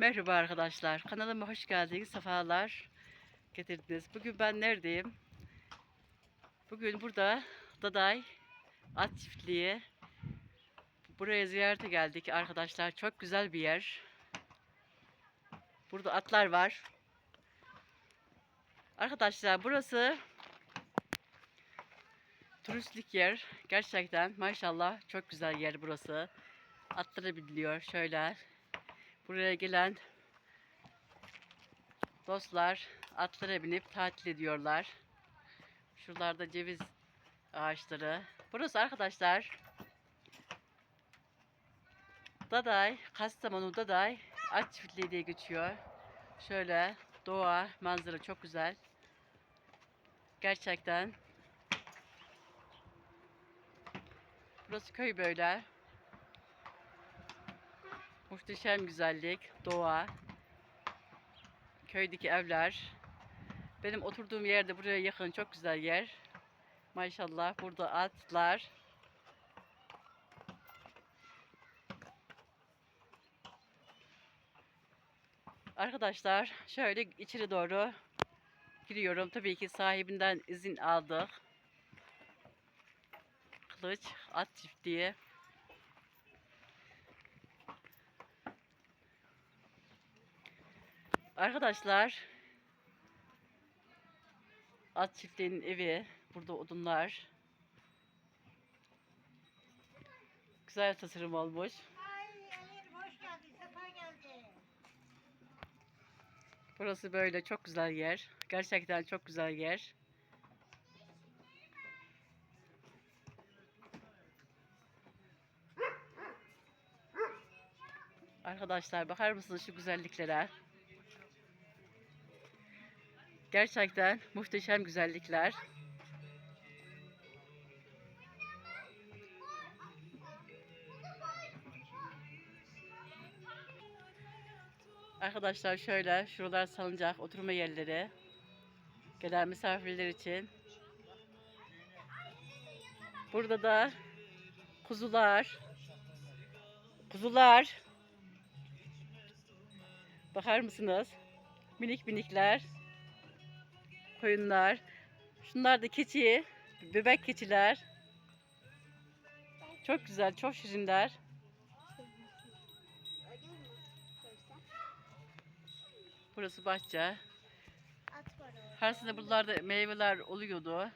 Merhaba arkadaşlar. Kanalıma hoş geldiniz. Sefalar getirdiniz. Bugün ben neredeyim? Bugün burada Daday At Çiftliği. Buraya ziyarete geldik arkadaşlar. Çok güzel bir yer. Burada atlar var. Arkadaşlar burası turistlik yer. Gerçekten maşallah çok güzel yer burası. Atlara biniliyor şöyle. Buraya gelen dostlar atlara binip tatil ediyorlar. Şuralarda ceviz ağaçları. Burası arkadaşlar Daday, Kastamonu Daday At Çiftliği diye geçiyor. Şöyle doğa, manzara çok güzel. Gerçekten. Burası köy böyle. Muhteşem güzellik, doğa, köydeki evler. Benim oturduğum yerde buraya yakın çok güzel yer. Maşallah burada atlar. Arkadaşlar şöyle içeri doğru giriyorum. Tabii ki sahibinden izin aldık. Kılıç at çiftliği. Arkadaşlar at çiftliğinin evi. Burada odunlar. Güzel tasarım olmuş. Burası böyle çok güzel yer. Gerçekten çok güzel yer. Arkadaşlar bakar mısınız şu güzelliklere? Gerçekten muhteşem güzellikler. Arkadaşlar şöyle şuralar salıncak oturma yerleri. Gelen misafirler için. Burada da kuzular. Kuzular. Bakar mısınız? Minik minikler. Koyunlar. Şunlar da keçi. Bebek keçiler. Çok güzel, çok şirinler. Burası bahçe. Her sene buralarda meyveler oluyordu.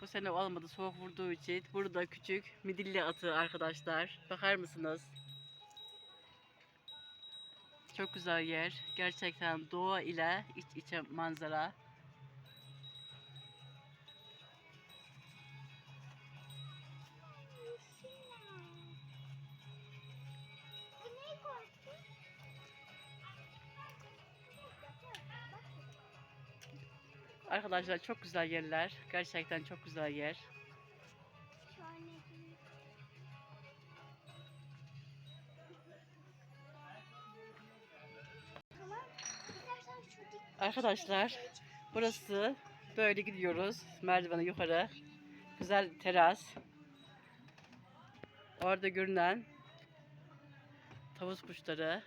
Bu sene olmadı soğuk vurduğu için. Burada küçük midilli atı arkadaşlar. Bakar mısınız? Çok güzel yer. Gerçekten doğa ile iç içe manzara. Arkadaşlar çok güzel yerler. Gerçekten çok güzel yer. Arkadaşlar burası böyle gidiyoruz. Merdivene yukarı. Güzel teras. Orada görünen tavus kuşları.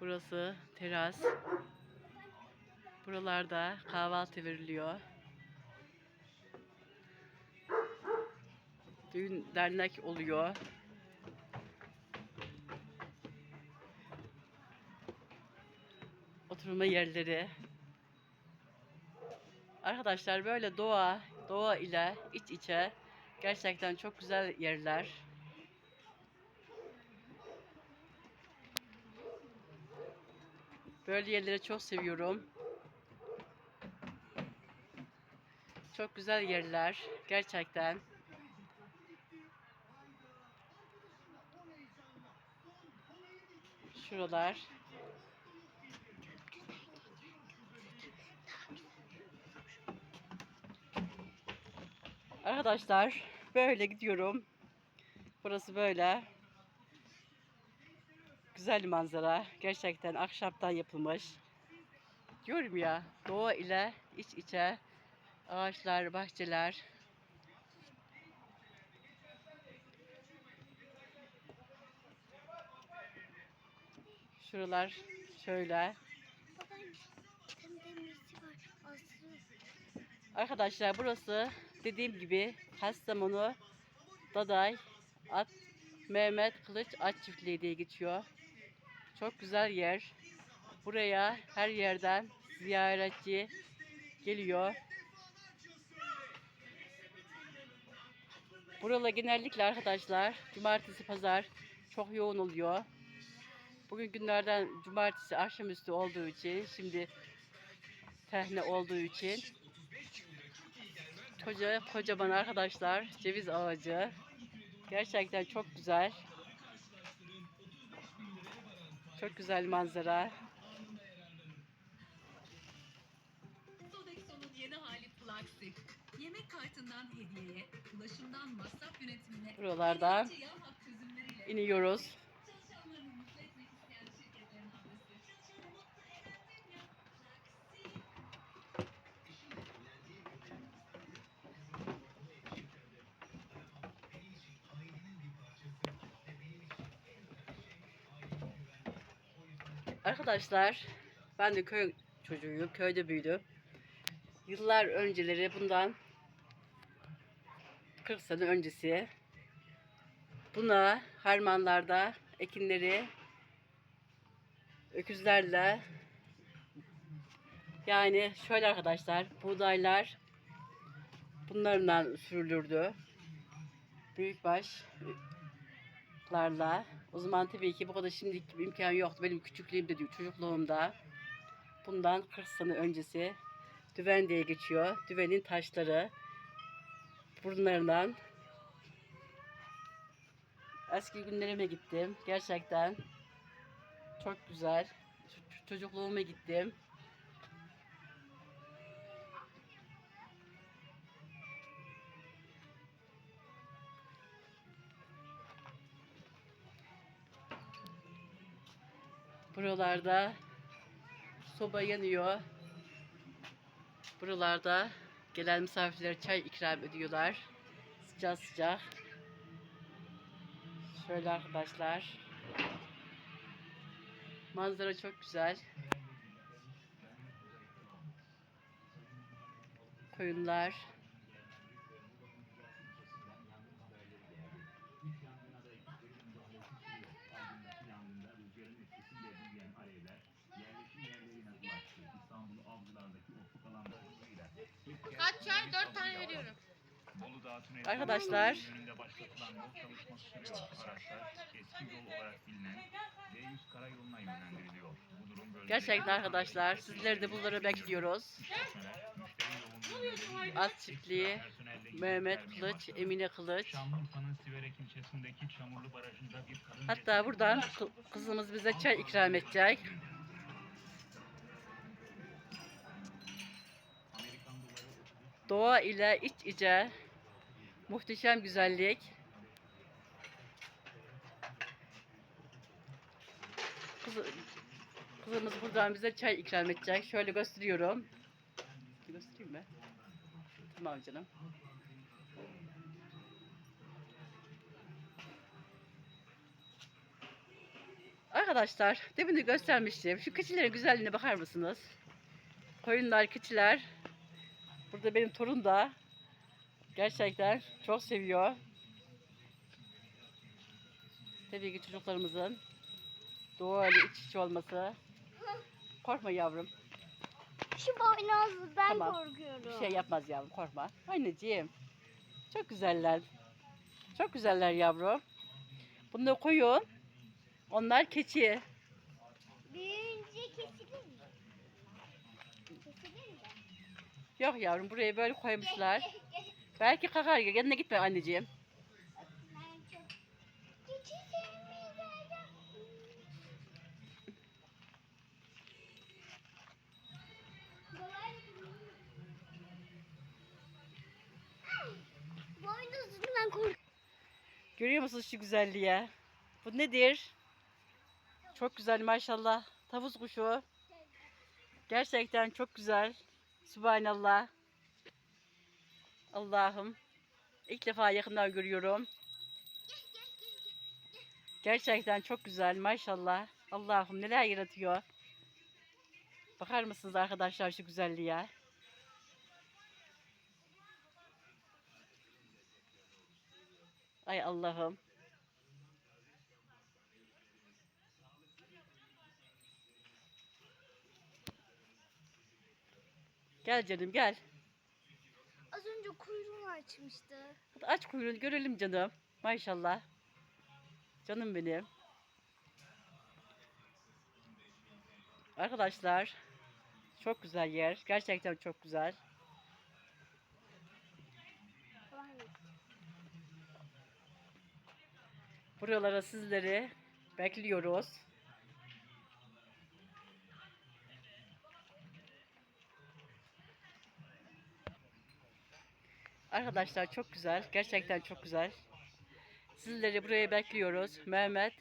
Burası teras. Buralarda kahvaltı veriliyor. Düğün dernek oluyor. Oturma yerleri. Arkadaşlar böyle doğa, doğa ile iç içe gerçekten çok güzel yerler. Böyle yerleri çok seviyorum. Çok güzel yerler gerçekten. Şuralar. Arkadaşlar böyle gidiyorum. Burası böyle. Güzel manzara. Gerçekten ahşaptan yapılmış. Diyorum ya doğa ile iç içe ağaçlar, bahçeler. Şuralar şöyle. Baban, Arkadaşlar burası dediğim gibi Kastamonu Daday At Mehmet Kılıç At Çiftliği diye geçiyor. Çok güzel yer. Buraya her yerden ziyaretçi geliyor. Buralar genellikle arkadaşlar cumartesi pazar çok yoğun oluyor. Bugün günlerden cumartesi akşamüstü olduğu için şimdi tehne olduğu için Koca kocaman arkadaşlar ceviz ağacı. Gerçekten çok güzel. Çok güzel manzara. Sodexo'nun yeni hali Plaxi. Yemek kartından hediyeye, ulaşımdan masraf yönetimine, Buralardan iniyoruz. Arkadaşlar ben de köy çocuğuyum. Köyde büyüdüm. Yıllar önceleri bundan 40 sene öncesi buna harmanlarda ekinleri öküzlerle yani şöyle arkadaşlar buğdaylar bunlarla sürülürdü. Büyükbaşlarla. O zaman tabii ki bu kadar şimdiki gibi imkan yoktu. Benim küçüklüğümde diyor, çocukluğumda. Bundan 40 sene öncesi düven diye geçiyor. Düvenin taşları bunlardan eski günlerime gittim. Gerçekten çok güzel. Çocukluğuma gittim. Buralarda soba yanıyor. Buralarda gelen misafirlere çay ikram ediyorlar. Sıcak sıcak. Şöyle arkadaşlar. Manzara çok güzel. Koyunlar. Kaç çay? Dört tane veriyorum. Arkadaşlar. yönünde başlatılan yol çalışması sürüyor. Araçlar eski yol olarak bilinen D100 karayoluna yönlendiriliyor. Bu durum bölgede Gerçekten arkadaşlar sizleri de bunları bekliyoruz. At çiftliği, Mehmet Kılıç. Emine Kılıç. Hatta buradan kızımız bize çay ikram edecek. Doğa ile iç içe muhteşem güzellik. Kızı, kızımız buradan bize çay ikram edecek. Şöyle gösteriyorum. Göstereyim mi? Tamam canım. Arkadaşlar demin de göstermiştim. Şu keçilerin güzelliğine bakar mısınız? Koyunlar, keçiler. Burada benim torun da gerçekten çok seviyor. Tabii ki çocuklarımızın doğayla iç içe olması. Korkma yavrum. Şu boynuzludan Tamam. korkuyorum. Bir şey yapmaz yavrum korkma. Anneciğim. Çok güzeller. Çok güzeller yavrum. Bunu koyun. Onlar keçi. Büyüyünce kesilir mi? Kesilir mi? Yok yavrum buraya böyle koymuşlar. Belki kakar. Yanına gitme anneciğim. Görüyor musunuz şu güzelliğe? Bu nedir? Çok güzel maşallah. Tavus kuşu. Gerçekten çok güzel. Subhanallah. Allah'ım. İlk defa yakından görüyorum. Gerçekten çok güzel maşallah. Allah'ım neler yaratıyor. Bakar mısınız arkadaşlar şu güzelliğe? Ay Allah'ım. Gel canım gel. Az önce kuyruğunu açmıştı. Hadi aç kuyruğunu görelim canım. Maşallah. Canım benim. Arkadaşlar çok güzel yer. Gerçekten çok güzel. Buralara sizleri bekliyoruz. Arkadaşlar çok güzel. Gerçekten çok güzel. Sizleri buraya bekliyoruz. Mehmet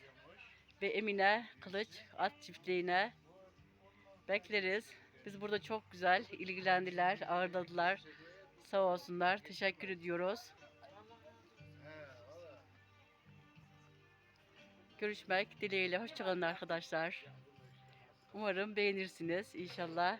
ve Emine Kılıç at çiftliğine bekleriz. Biz burada çok güzel ilgilendiler, ağırladılar. Sağ olsunlar. Teşekkür ediyoruz. Görüşmek dileğiyle. Hoşçakalın arkadaşlar. Umarım beğenirsiniz inşallah.